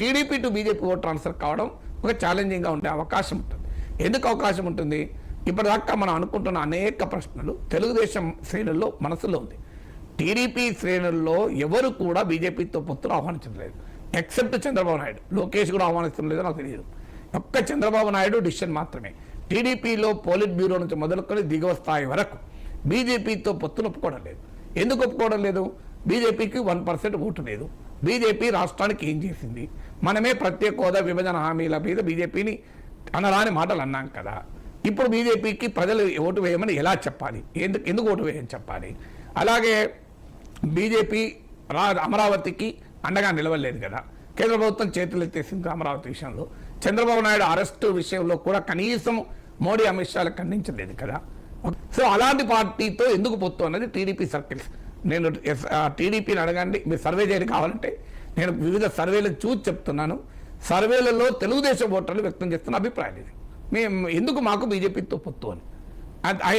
TDP to BJP vote transfer కావడం ఒక ఛాలెంజింగ్గా ఉండే అవకాశం ఉంటుంది. ఎందుకు అవకాశం ఉంటుంది? ఇప్పటిదాకా మనం అనుకుంటున్న అనేక ప్రశ్నలు తెలుగుదేశం శ్రేణుల్లో మనసులో ఉంది. టీడీపీ శ్రేణుల్లో ఎవరు కూడా బీజేపీతో పొత్తులు ఆహ్వానించలేదు ఎక్సెప్ట్ చంద్రబాబు నాయుడు. లోకేష్ కూడా ఆహ్వానించడం లేదో నాకు తెలియదు ఒక్క చంద్రబాబు నాయుడు డిసిషన్ మాత్రమే. టీడీపీలో పోలిట్ బ్యూరో నుంచి మొదలుకొని దిగువ స్థాయి వరకు బీజేపీతో పొత్తులు ఒప్పుకోవడం లేదు. ఎందుకు ఒప్పుకోవడం లేదు? బీజేపీకి వన్ పర్సెంట్ ఓటు లేదు. బీజేపీ రాష్ట్రానికి ఏం చేసింది? మనమే ప్రత్యేక హోదా విభజన హామీల మీద బీజేపీని అనరాని మాటలు అన్నాం కదా. ఇప్పుడు బీజేపీకి ప్రజలు ఓటు వేయమని ఎలా చెప్పాలి? ఎందుకు ఎందుకు ఓటు వేయని చెప్పాలి? అలాగే బీజేపీ రా అమరావతికి అండగా నిలవలేదు కదా. కేంద్ర ప్రభుత్వం చేతులు ఎత్తేసింది అమరావతి విషయంలో. చంద్రబాబు నాయుడు అరెస్టు విషయంలో కూడా కనీసం మోడీ అమిత్ షాలకు ఖండించలేదు కదా. సో అలాంటి పార్టీతో ఎందుకు పొత్తు అన్నది టీడీపీ సర్కిల్స్. నేను టీడీపీని అడగండి మీరు సర్వే చేయడం కావాలంటే నేను వివిధ సర్వేలు చూసి చెప్తున్నాను. సర్వేలలో తెలుగుదేశం ఓటర్లు వ్యక్తం చేస్తున్న అభిప్రాయం ఇది. మేము ఎందుకు మాకు బీజేపీతో పొత్తు అని.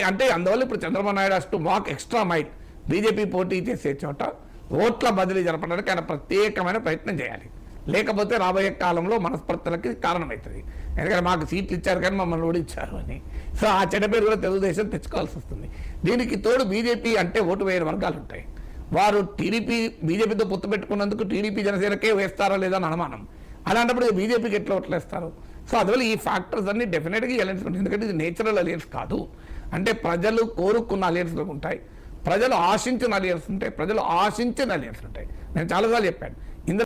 అంటే అందువల్ల ఇప్పుడు చంద్రబాబు నాయుడు అస్టు మాకు వాక్ ఎక్స్ట్రా మైట్ బీజేపీ పోటీ చేసే చోట ఓట్ల బదిలీ జరపడానికి ఆయన ప్రత్యేకమైన ప్రయత్నం చేయాలి. లేకపోతే రాబోయే కాలంలో మనస్పర్ధలకి కారణమవుతుంది. ఎందుకంటే మాకు సీట్లు ఇచ్చారు కానీ మమ్మల్ని ఓడించారు అని. సో ఆ చెడ్డ పేరు కూడా తెలుగుదేశం తెచ్చుకోవాల్సి వస్తుంది. దీనికి తోడు బీజేపీ అంటే ఓటు వేయని వర్గాలు ఉంటాయి. వారు టీడీపీ బీజేపీతో పొత్తు పెట్టుకున్నందుకు టీడీపీ జనసేనకే వేస్తారా లేదా అని అనుమానం. అలాంటప్పుడు బీజేపీకి ఎట్లా ఓట్లేస్తారు సో అందువల్ల ఈ ఫ్యాక్టర్స్ అన్ని డెఫినెట్గా అలయన్స్ ఉంటుంది ఎందుకంటే ఇది నేచురల్ అలయన్స్ కాదు. అంటే ప్రజలు కోరుకున్న అలయన్స్లు ఉంటాయి. ప్రజలు ఆశించిన అలయన్స్ ఉంటాయి. ప్రజలు ఆశించిన అలయన్స్ ఉంటాయి. నేను చాలాసార్లు చెప్పాను.